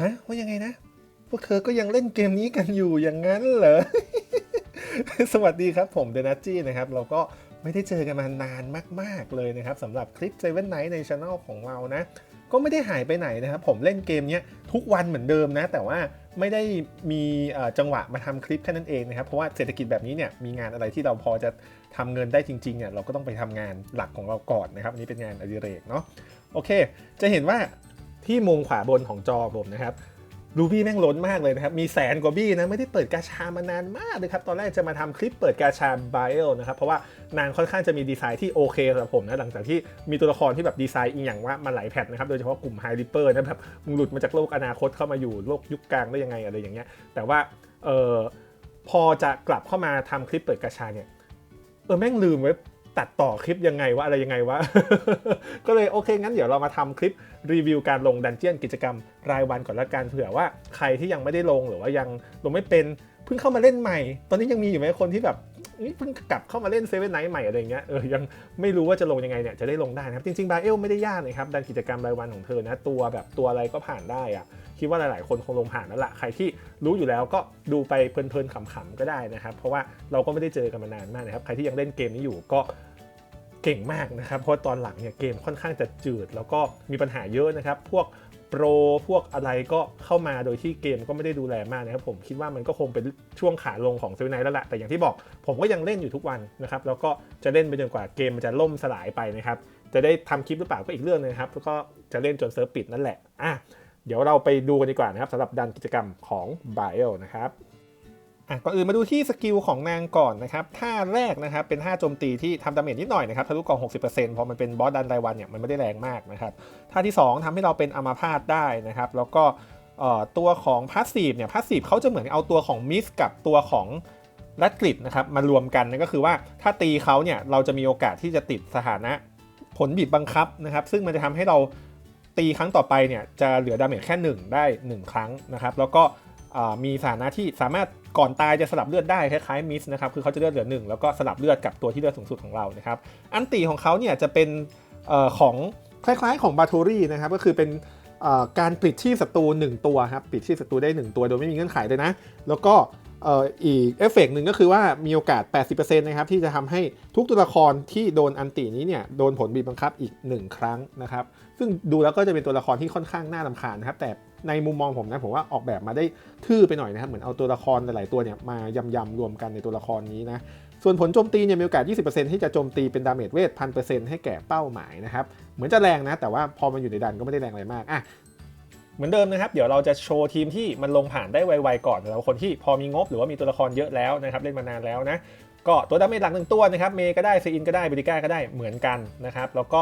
ฮะว่ายังไงนะ พวกเธอก็ยังเล่นเกมนี้กันอยู่อย่างนั้นเหรอ สวัสดีครับผมเดนัจจี้นะครับ เราก็ไม่ได้เจอกันมานานมาก ๆ เลยนะครับสำหรับคลิป Seven Night ในช anel ของเรานะ ก็ไม่ได้หายไปไหนนะครับ ผมเล่นเกมเนี้ยทุกวันเหมือนเดิมนะ แต่ว่าไม่ได้มีจังหวะมาทำคลิปแค่นั้นเองนะครับ เพราะว่าเศรษฐกิจแบบนี้เนี่ยมีงานอะไรที่เราพอจะทำเงินได้จริงๆเนี่ยเราก็ต้องไปทำงานหลักของเราก่อนนะครับอันนี้เป็นงานอดิเรกเนาะโอเค จะเห็นว่า ที่มุมขวาบนของจอผมนะครับรูบี้แม่งล้นมากเลยนะครับ มีแสนกว่าบี้นะ ไม่ได้เปิดกาชามานานมากเลยครับ ตอนแรกจะมาทำคลิปเปิดกาชาไบเอลนะครับ เพราะว่านางค่อนข้างจะมีดีไซน์ที่โอเคสำหรับผมนะ หลังจากที่มีตัวละครที่แบบดีไซน์อีกอย่างว่ามาหลายแพทนะครับ โดยเฉพาะกลุ่มไฮริปเปอร์นะแบบมึงหลุดมาจากโลกอนาคตเข้ามาอยู่โลกยุคกลางได้ยังไงอะไรอย่างเงี้ย แต่ว่าเออพอจะกลับเข้ามาทำคลิปเปิดกาชาเนี่ย เออแม่งลืมไว้ ตัดต่อคลิปยังไงวะอะไรยังไงวะ ก็เลยโอเคงั้นเดี๋ยวเรามาทำคลิปรีวิวการลงดันเจียนกิจกรรมรายวันก่อนละกันเผื่อว่าใครที่ยังไม่ได้ลงหรือว่ายังลงไม่เป็นเพิ่งเข้ามาเล่นใหม่ ตอนนี้ยังมีอยู่ไหมคนที่แบบนี่เพิ่งกลับเข้ามาเล่นเซเว่นไนท์ใหม่อะไรเงี้ยเออยังไม่รู้ว่าจะลงยังไงเนี่ยจะได้ลงได้นะครับจริงๆบาเอลไม่ได้ยากนะครับดันกิจกรรมรายวันของเธอนะตัวแบบตัวอะไรก็ผ่านได้อะคิดว่าหลายๆ คนคงลงผ่านนั่นแหละใครที่รู้อยู่แล้วก็ดูไปเพลินๆขำๆก็ได้นะครับ เพราะว่าเราก็ไม่ได้เจอกันมานานมากนะครับ ใครที่ยังเล่นเกมนี้อยู่ก็ เก่งมากนะครับ เพราะตอนหลังเนี่ยเกมค่อนข้างจะจืด แล้วก็มีปัญหาเยอะนะครับ พวกโปรพวกอะไรก็เข้ามาโดยที่เกมก็ไม่ได้ดูแลมากนะครับ ผมคิดว่ามันก็คงเป็นช่วงขาลงของเซเว่นไนแล้วแหละแต่อย่างที่บอกผมก็ยังเล่นอยู่ทุกวันนะครับ แล้วก็จะเล่นไปจนกว่าเกมมันจะล่มสลายไปนะครับ จะได้ทำคลิปหรือเปล่าก็อีกเรื่องนึงนะครับแล้วก็จะเล่นจนเซิร์ฟปิดนั่นแหละอะเดี๋ยวเราไปดูกันดีกว่านะครับสำหรับดันกิจกรรมของ b i o นะครับ อะก่อนอื่นมาดูที่สกิลของนางก่อนนะครับท่าแรกนะครับเป็นท่าโจมตีที่ทำดาเมจนิดหน่อยนะครับทะลุกล่อง 60%พอมันเป็นบอสดันรายวันเนี่ยมันไม่ได้แรงมากนะครับท่าที่ 2ทำให้เราเป็นอัมาพาตได้นะครับแล้วก็เอ่อตัวของพาสซีฟเนี่ยพาสซีฟเขาจะเหมือนเอาตัวของมิสกับตัวของรัดกริดนะครับมารวมกันนั่นก็คือว่าถ้าตีเขาเนี่ยเราจะมีโอกาสที่จะติดสถานะผลบีบบังคับนะครับ ซึ่งมันจะทำให้เราตีครั้งต่อไปเนี่ยจะเหลือดาเมจแค่ 1 ได้ 1 ครั้งนะครับ แล้วก็ มีสถานะที่สามารถก่อนตายจะสลับเลือดได้คล้ายๆมิสนะครับคือเขาจะเลือดเหลือหนึ่งแล้วก็สลับเลือดกับตัวที่เลือดสูงสุดของเรานะครับอันตีของเขาเนี่ยจะเป็นอของคล้ายๆของบาทูรี่นะครับก็คือเป็นการปิดที่ศัตรู1ตัวครับปิดที่ศัตรูได้ 1 ตัวโดยไม่มีเงื่อนไขเลยนะ แล้วก็อีกเอฟเฟกต์หนึ่งก็คือว่ามีโอกาส 80%นะครับที่จะทำให้ทุกตัวละครที่โดนอันตีนี้เนี่ยโดนผลบีบบังคับอีก 1 ครั้งนะครับ ซึ่งดูแล้วก็จะเป็นตัวละครที่ค่อนข้างน่ารำคาญนะครับแต่ ในมุมมองผมนะผมว่าออกแบบมาได้ทื่อไปหน่อยนะครับเหมือนเอาตัวละครหลายๆตัวเนี่ยมายำยำๆรวมกันในตัวละครนี้นะส่วนผลโจมตีเนี่ยมีโอกาส 20%ที่จะโจมตีเป็นดาเมจเวทพันเปอร์เซ็นต์ให้แก่เป้าหมายนะครับ เหมือนจะแรงนะ แต่ว่าพอมันอยู่ในดันก็ไม่ได้แรงอะไรมากอะเหมือนเดิมนะครับ เดี๋ยวเราจะโชว์ทีมที่มันลงผ่านได้ไวๆก่อนสำหรับคนที่พอมีงบหรือว่ามีตัวละครเยอะแล้วนะครับ เล่นมานานแล้วนะ ก็ตัวดาเมจหลักหนึ่งตัวนะครับ เมย์ก็ได้ซีอินก็ได้เบริก้าก็ได้เหมือนกันนะครับ แล้วก็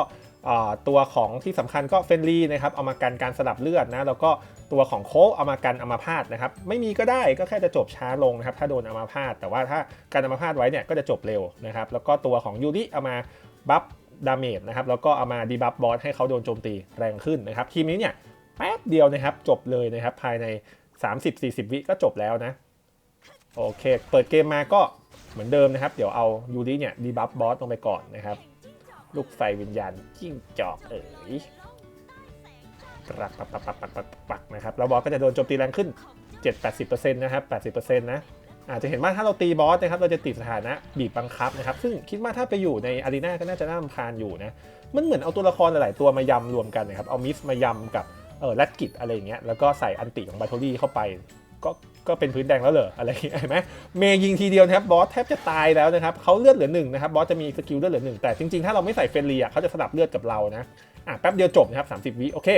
ตัวของที่สำคัญก็เฟนรีนะครับเอามากันการสลับเลือดนะแล้วก็ตัวของโคเอามากันอามาพาตนะครับไม่มีก็ได้ก็แค่จะจบช้าลงนะครับถ้าโดนอามาพาตแต่ว่าถ้าการอามาพาตไว้เนี่ยก็จะจบเร็วนะครับแล้วก็ตัวของยูริเอามาบัฟดาเมจนะครับแล้วก็เอามาดีบัฟบอสให้เขาโดนโจมตีแรงขึ้นนะครับทีมนี้เนี่ยแป๊บเดียวนะครับจบเลยนะครับภายใน 30-40 วิก็จบแล้วนะโอเค เปิดเกมมาก็เหมือนเดิมนะครับ เดี๋ยวเอายูริเนี่ยดีบัฟบอสลงไปก่อนนะครับ ลูกไฟวิญญาณจิ้งจอกเอ๋ยปักปักปักปักปักปักปักนะครับแล้วบอสก็จะโดนโจมตีแรงขึ้น 7-80%นะครับ80%นะอาจจะเห็นว่าถ้าเราตีบอสนะครับเราจะติดสถานะบีบบังคับนะครับซึ่งคิดว่าถ้าไปอยู่ในอารีนาก็น่าจะน่ารำคาญอยู่นะมันเหมือนเอาตัวละครหลาย ๆ ตัวมายำรวมกันนะครับเอามิสมายำกับเออแรดกิจอะไรอย่างเงี้ยแล้วก็ใส่อันติของบาโทรี่เข้าไปก็ ก็เป็นพื้นแดงแล้วเหรออะไรอย่างเงี้ยเห็นไหมเมย์ยิงทีเดียวนะครับบอสแทบจะตายแล้วนะครับเขาเลือดเหลือหนึ่งนะครับบอสจะมีสกิลเลือดเหลือหนึ่งแต่จริงๆถ้าเราไม่ใส่เฟรนลีอะเขาจะสลับเลือดกับเรานะอะแป๊บเดียวจบนะครับ30วิโอเค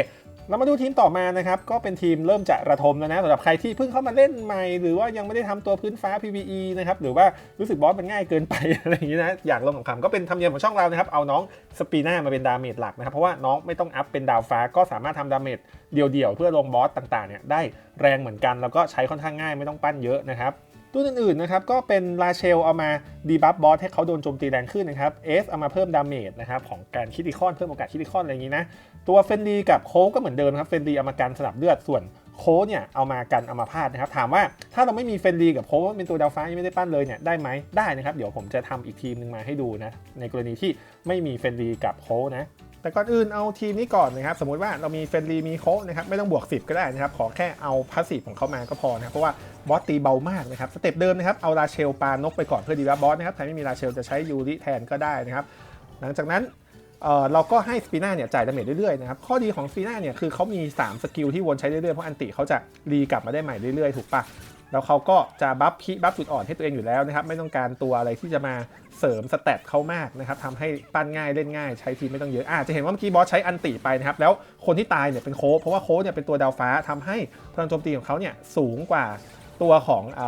เรามาดูทีมต่อมานะครับ ก็เป็นทีมเริ่มจะระทมแล้วนะสำหรับใครที่เพิ่งเข้ามาเล่นใหม่ หรือว่ายังไม่ได้ทำตัวพื้นฟ้า PVE นะครับ หรือว่ารู้สึกบอสมันง่ายเกินไป อะไรอย่างนี้นะ อยากลงของคำก็เป็นธรรมเนียมของช่องเรานะครับ เอาน้องสปีน่ามาเป็นดาเมจหลักนะครับ เพราะว่าน้องไม่ต้องอัพเป็นดาวฟ้าก็สามารถทำดาเมจเดี่ยวๆ เพื่อลงบอสต่างๆเนี่ยได้แรงเหมือนกัน แล้วก็ใช้ค่อนข้างง่ายไม่ต้องปั้นเยอะนะครับตัวอื่นๆนะครับก็เป็นราเชลเอามาดีบัฟบอสให้เขาโดนโจมตีแรงขึ้นนะครับเอสเอามาเพิ่มดาเมจนะครับของการคิติคอนเพิ่มโอกาสคิติคอนอะไรอย่างนี้นะ ตัวเฟนดีกับโคกก็เหมือนเดิมครับเฟนดีเอามากันสลับเลือดส่วนโคกเนี่ยเอามากันเอามาพาดนะครับถามว่าถ้าเราไม่มีเฟนดีกับโคกเป็นตัวดาวฟ้ายังไม่ได้ปั้นเลยเนี่ยได้ไหมได้นะครับเดี๋ยวผมจะทำอีกทีมหนึ่งมาให้ดูนะในกรณีที่ไม่มีเฟนดีกับโคกนะแต่ก่อนอื่นเอาทีมนี้ก่อนนะครับสมมติว่าเรามีเฟนลีมีโคนะครับไม่ต้องบวก 10 ก็ได้นะครับขอแค่เอาพาสซีฟของเขามาก็พอนะครับเพราะว่าบอสตีเบามากนะครับสเต็ปเดิมนะครับเอาราเชลปานกไปก่อนเพื่อดีว่าบอสนะครับใครไม่มีราเชลจะใช้ยูริแทนก็ได้นะครับหลังจากนั้น เเราก็ให้สปีน่าเนี่ยจ่ายดาเมจเรื่อยๆนะครับข้อดีของสปีน่าเนี่ยคือเขามี 3 สกิลที่วนใช้เรื่อยๆ เพราะอันติเขาจะรีกลับมาได้ใหม่เรื่อยๆ ถูกปะแล้วเขาก็จะบัฟคีบัฟจุดอ่อนให้ตัวเองอยู่แล้วนะครับไม่ต้องการตัวอะไรที่จะมาเสริมสเตตเขามากนะครับทำให้ปั้นง่ายเล่นง่ายใช้ทีไม่ต้องเยอะอะจะเห็นว่าเมื่อกี้บอสใช้อันติไปนะครับแล้วคนที่ตายเนี่ยเป็นโค้เพราะว่าโค้เนี่ยเป็นตัวดาวฟ้าทำให้พลังโจมตีของเขาเนี่ยสูงกว่าตัวของอ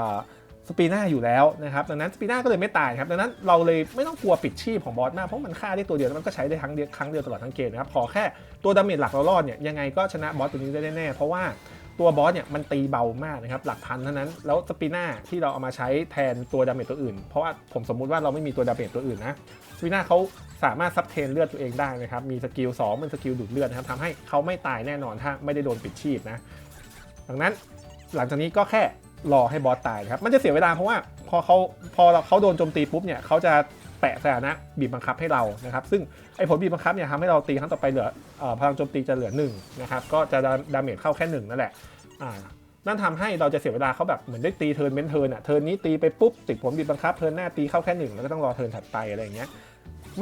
สปีน่าอยู่แล้วนะครับดังนั้นสปีน่าก็เลยไม่ตายครับดังนั้นเราเลยไม่ต้องกลัวปิดชีพของบอสมากเพราะมันฆ่าได้ตัวเดียวแล้วมันก็ใช้ได้ครั้งเดียวครั้งเดียวตลอดทั้งเกมนะครับขอแค่ตัวดาเมจหลักเรารอดเนี่ยยังไงก็ชนะบอสตัวนี้ได้แน่ๆเพราะว่าตัวบอสเนี่ยมันตีเบามากนะครับหลักพันเท่านั้นแล้วสปีน่าที่เราเอามาใช้แทนตัวดาเมจตัวอื่น เพราะว่าผมสมมุติว่าเราไม่มีตัวดาเมจตัวอื่นนะสปีน่าเขาสามารถซับเทนเลือดตัวเองได้นะครับมีสกิล2เป็นสกิลดูดเลือดนะครับทำให้เขาไม่ตายแน่นอนถ้าไม่ได้โดนปิดชีพนะดังนั้นหลังจากนี้ก็แค่ รอให้บอสตายนะครับมันจะเสียเวลาเพราะว่าพอเขาพอเขาโดนโจมตีปุ๊บเนี่ยเขาจะแปะสถานะบีบบังคับให้เรานะครับ ซึ่งไอ้ผลบีบบังคับเนี่ยทำให้เราตีครั้งต่อไปเหลืออพลังโจมตีจะเหลือ1นะครับก็จะดาเมจเข้าแค่1นั่นแหละอ่านั่นทำให้เราจะเสียเวลาเขาแบบเหมือนได้ตีเทิร์นเว้นเทิร์นอะเทิร์นนี้ตีไปปุ๊บติดผลบีบบังคับเทิร์นหน้าตีเข้าแค่หนึ่งแล้วก็ต้องรอเทิร์นถัดไปอะไรอย่างเงี้ย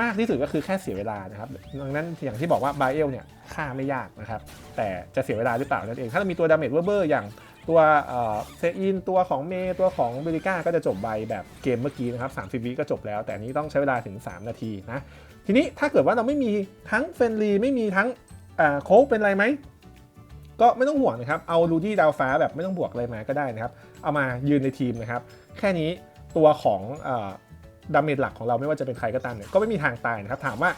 มากที่สุดก็คือแค่เสียเวลานะครับดังนั้นอย่างที่บอกว่าไบเอลเนี่ยฆ่าไม่ยากนะครับแต่จะเสียเวลาหรือเปล่านั่นเองถ้าเรามีตัวดาเมจเวอร์อย่าง ตัวเซอินตัวของเมย์ตัวของเบริก้าก็จะจบใบแบบเกมเมื่อกี้นะครับ 30 วิก็จบแล้ว แต่นี้ต้องใช้เวลาถึง 3 นาทีนะ ทีนี้ถ้าเกิดว่าเราไม่มีทั้งเฟนรีไม่มีทั้งโค้กเป็นไรไหม ก็ไม่ต้องห่วงนะครับ เอาลูดี้ดาวฟ้าแบบไม่ต้องบวกอะไรมาก็ได้นะครับ เอามายืนในทีมนะครับ แค่นี้ตัวของดาเมจหลักของเราไม่ว่าจะเป็นใครก็ตามเนี่ยก็ไม่มีทางตายนะครับถามว่า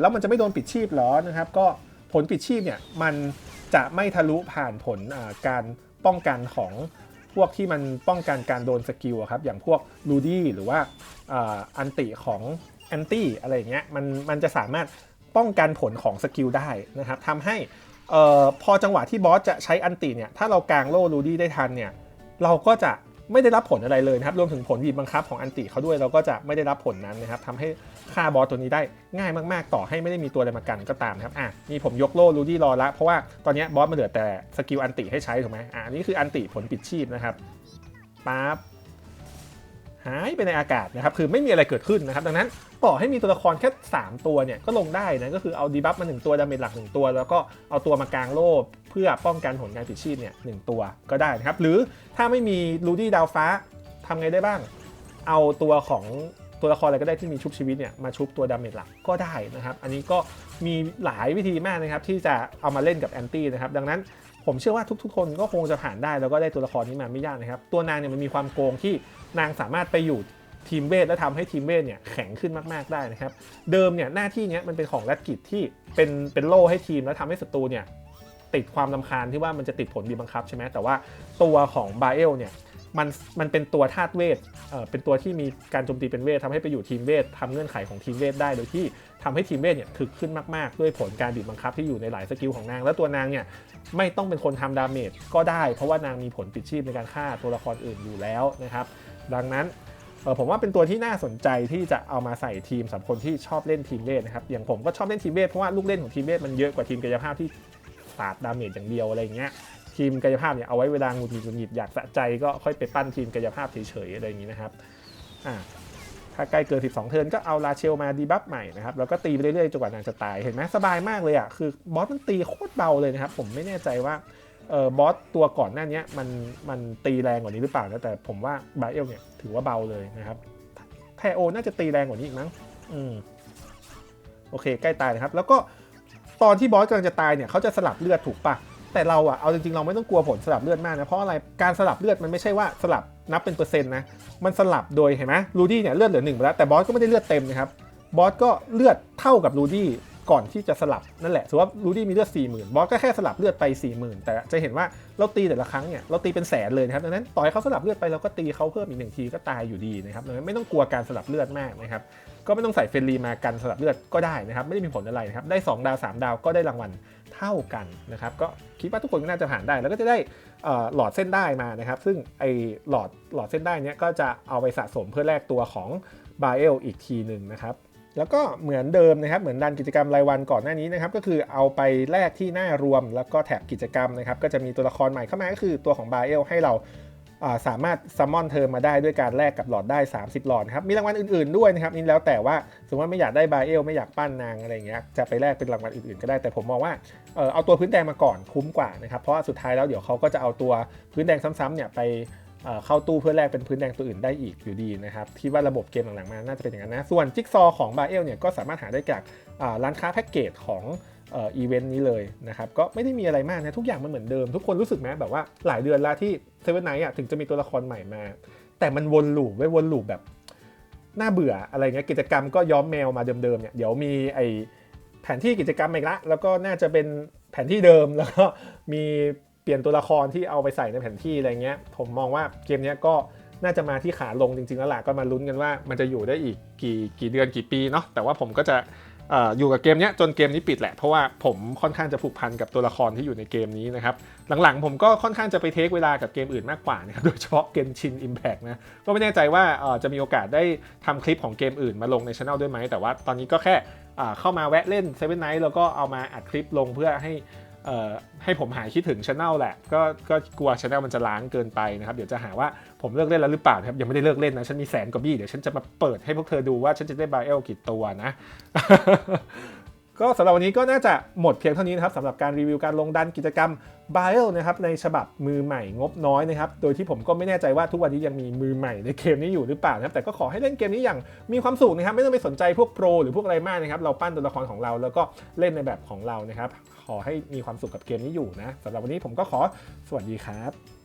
แล้วมันจะไม่โดนปิดชีพเหรอนะครับ ก็ผลปิดชีพเนี่ยมันจะไม่ทะลุผ่านผลการ ป้องกันของพวกที่มันป้องกันการโดนสกิลอะครับอย่างพวกลูดี้หรือว่าอันติของแอนตี้อะไรอย่างเงี้ยมันมันจะสามารถป้องกันผลของสกิลได้นะครับทำให้พอจังหวะที่บอสจะใช้อันติเนี่ยถ้าเรากางโล่ลูดี้ได้ทันเนี่ยเราก็จะ ไม่ได้รับผลอะไรเลยนะครับรวมถึงผลบีบบังคับของอันติเขาด้วยเราก็จะไม่ได้รับผลนั้นนะครับทำให้ฆ่าบอสตัวนี้ได้ง่ายมากๆ ต่อให้ไม่ได้มีตัวอะไรมากันก็ตามนะครับอะนี่ผมยกโล่รูดี้รอละเพราะว่าตอนนี้บอสมันเหลือแต่สกิลอันติให้ใช้ถูกไหมอะนี่คืออันติผลปิดชีพนะครับปั๊บ หายไปในอากาศนะครับคือไม่มีอะไรเกิดขึ้นนะครับดังนั้นต่อให้มีตัวละครแค่ 3 ตัวเนี่ยก็ลงได้นะก็คือเอาดีบัฟมา 1 ตัวดาเมจหลัก 1 ตัว แล้วก็เอาตัวมากลางโล่เพื่อป้องกันผลการติดชีพเนี่ยหตัวก็ได้นะครับหรือถ้าไม่มีลูดี้ดาวฟ้าทำไงได้บ้าง เอาตัวของตัวละครอะไรก็ได้ที่มีชุบชีวิตเนี่ยมาชุบตัวดาเมจหลักก็ได้นะครับ อันนี้ก็มีหลายวิธีมากนะครับที่จะเอามาเล่นกับแอนตี้นะครับดังนั้น ผมเชื่อว่าทุกๆ คนก็คงจะผ่านได้แล้วก็ได้ตัวละครนี้มาไม่ยากนะครับ ตัวนางเนี่ยมันมีความโกงที่นางสามารถไปอยู่ทีมเวทและทำให้ทีมเวทเนี่ยแข็งขึ้นมากๆได้นะครับ เดิมเนี่ยหน้าที่เนี้ยมันเป็นของแรดกิจที่เป็นเป็นโล่ให้ทีมแล้วทำให้ศัตรูเนี่ยติดความลำคาญที่ว่ามันจะติดผลบีบบังคับใช่ไหมแต่ว่าตัวของบาเอลเนี่ย มันมันเป็นตัวธาตุเวทเอ่อเป็นตัวที่มีการโจมตีเป็นเวททำให้ไปอยู่ทีมเวททำเงื่อนไขของทีมเวทได้โดยที่ทำให้ทีมเวทเนี่ยถึกขึ้นมากๆ ด้วยผลการบีบบังคับที่อยู่ในหลายสกิลของนาง แล้วตัวนางเนี่ยไม่ต้องเป็นคนทำดาเมจก็ได้ เพราะว่านางมีผลปิดชีพในการฆ่าตัวละครอื่นอยู่แล้วนะครับ ดังนั้นเออผมว่าเป็นตัวที่น่าสนใจที่จะเอามาใส่ทีมสำหรับคนที่ชอบเล่นทีมเวทนะครับอย่างผมก็ชอบเล่นทีมเวทเพราะว่าลูกเล่นของทีมเวทมันเยอะกว่าทีมกายภาพที่สาดดาเมจอย่างเดียวอะไรอย่างเงี้ย ทีมกายภาพเนี่ยเอาไว้เวลาหงุดหงิดหงุดหงิดอยากสะใจก็ค่อยไปปั้นทีมกายภาพเฉยๆอะไรอย่างนี้นะครับอ่าถ้าใกล้เกิน 12 เทิร์นก็เอาลาเชลมาดีบัฟใหม่นะครับแล้วก็ตีไปเรื่อยๆจนกว่านางจะตายเห็นไหมสบายมากเลยอะคือบอสมันตีโคตรเบาเลยนะครับผมไม่แน่ใจว่าเออบอสตัวก่อนหน้านี้มันมันตีแรงกว่านี้หรือเปล่านะแต่ผมว่าบาเอลเนี่ยถือว่าเบาเลยนะครับแทโอน่าจะตีแรงกว่านี้อีกมั้งอืมโอเค ใกล้ตายนะครับ แล้วก็ตอนที่บอสกำลังจะตายเนี่ยเขาจะสลับเลือดถูกปะ แต่เราอะเอาจริงๆเราไม่ต้องกลัวผลสลับเลือดมากนะเพราะอะไรการสลับเลือดมันไม่ใช่ว่าสลับนับเป็นเปอร์เซ็นต์นะมันสลับโดยเห็นไหมลูดี้เนี่ยเลือดเหลือหนึ่งไปแล้วแต่บอสก็ไม่ได้เลือดเต็มนะครับบอสก็เลือดเท่ากับลูดี้ก่อนที่จะสลับนั่นแหละสมมติว่าลูดี้มีเลือด 4 0,000 บอสก็แค่สลับเลือดไป 40,000 แต่จะเห็นว่าเราตีแต่ละครั้งเนี่ยเราตีเป็นแสนเลยนะครับดังนั้นต่อให้เขาสลับเลือดไปเราก็ตีเขาเพิ่มอีกหนึ่งทีก็ตายอยู่ดีนะครับดังนั้นไม่ต้องกลัวการสลับเลือดมากนะครับก็ไม่ต้องใส่เฟรนลีมากันสลับเลือดก็ได้นะครับไม่ได้มีผลอะไรนะครับได้ 2 ดาว 3 ดาวก็ได้รางวัล เท่ากันนะครับก็คิดว่าทุกคนก็น่าจะผ่านได้ แล้วก็จะได้หลอดเส้นได้มานะครับ ซึ่งไอหลอดหลอดเส้นได้เนี้ยก็จะเอาไปสะสมเพื่อแลกตัวของบาเอลอีกทีหนึ่งนะครับแล้วก็เหมือนเดิมนะครับ เหมือนดันกิจกรรมรายวันก่อนหน้านี้นะครับ ก็คือเอาไปแลกที่หน้ารวมแล้วก็แถบกิจกรรมนะครับ ก็จะมีตัวละครใหม่เข้ามาก็คือตัวของบาเอลให้เรา สามารถซัมมอนเธอมาได้ด้วยการแลกกับหลอดได้ 30 หลอดครับมีรางวัลอื่นๆด้วยนะครับนี่แล้วแต่ว่าสมมติว่าไม่อยากได้บาเอลไม่อยากปั้นนางอะไรเงี้ยจะไปแลกเป็นรางวัลอื่นๆก็ได้แต่ผมมองว่าเออเอาตัวพื้นแดงมาก่อนคุ้มกว่านะครับเพราะว่าสุดท้ายแล้วเดี๋ยวเขาก็จะเอาตัวพื้นแดงซ้ำๆเนี่ยไปเข้าตู้เพื่อแลกเป็นพื้นแดงตัวอื่นได้อีกอยู่ดีนะครับที่ว่าระบบเกมหลังๆมาน่าจะเป็นอย่างนั้นนะส่วนจิ๊กซอของบาเอลเนี่ยก็สามารถหาได้จากร้านค้าแพ็กเกจของ อ่ออีเวนต์นี้เลยนะครับก็ไม่ได้มีอะไรมากนะทุกอย่างมันเหมือนเดิม ทุกคนรู้สึกไหมแบบว่าหลายเดือนแล้วที่เซเว่นไนท์อะถึงจะมีตัวละครใหม่มา แต่มันวนลูปไว้วนลูปแบบน่าเบื่ออะไรเงี้ยกิจกรรมก็ย้อมแมวมาเดิมๆเนี่ยเดี๋ยวมีไอแผนที่กิจกรรมอีกละ แล้วก็น่าจะเป็นแผนที่เดิมแล้วก็มีเปลี่ยนตัวละครที่เอาไปใส่ในแผนที่อะไรเงี้ยผมมองว่าเกมเนี้ยก็น่าจะมาที่ขาลงจริงๆแล้วล่ะก็มาลุ้นกันว่ามันจะอยู่ได้อีกกี่กี่เดือนกี่ปีเนาะแต่ว่าผมก็จะ อยู่กับเกมนี้จนเกมนี้ปิดแหละ เพราะว่าผมค่อนข้างจะผูกพันกับตัวละครที่อยู่ในเกมนี้นะครับ หลังๆ ผมก็ค่อนข้างจะไปเทคเวลากับเกมอื่นมากกว่านะครับโดยเฉพาะเกมชินอิมแพกนะก็ไม่แน่ใจว่าจะมีโอกาสได้ทำคลิปของเกมอื่นมาลงในช anel ด้วยไหมแต่ว่าตอนนี้ก็แค่เข้ามาแวะเล่นเซเว่นไนท์แล้วก็เอามาอัดคลิปลงเพื่อให้ ให้ผมหายคิดถึงช anel แหละก็ก็กลัวช anel มันจะล้างเกินไปนะครับ เดี๋ยวจะหาว่าผมเลิกเล่นแล้วหรือเปล่าครับยังไม่ได้เลิกเล่นนะ ฉันมีแสนกว่าบี้ เดี๋ยวฉันจะมาเปิดให้พวกเธอดูว่าฉันจะได้บาเอลกี่ตัวนะ ก็สำหรับวันนี้ก็น่าจะหมดเพียงเท่านี้นะครับสำหรับการรีวิวการลงดันกิจกรรม b i l นะครับในฉบับมือใหม่งบน้อยนะครับโดยที่ผมก็ไม่แน่ใจว่าทุกวันนี้ยังมีมือใหม่ในเกมนี้อยู่หรือเปล่านะครับแต่ก็ขอให้เล่นเกมนี้อย่างมีความสุขนะครับไม่ต้องไปสนใจพวกโปรหรือพวกอะไรมากนะครับเราปั้นตัวละครของเราแล้วก็เล่นในแบบของเรานะครับขอให้มีความสุขกับเกมนี้อยู่นะสำหรับวันนี้ผมก็ขอสวัสดีครับ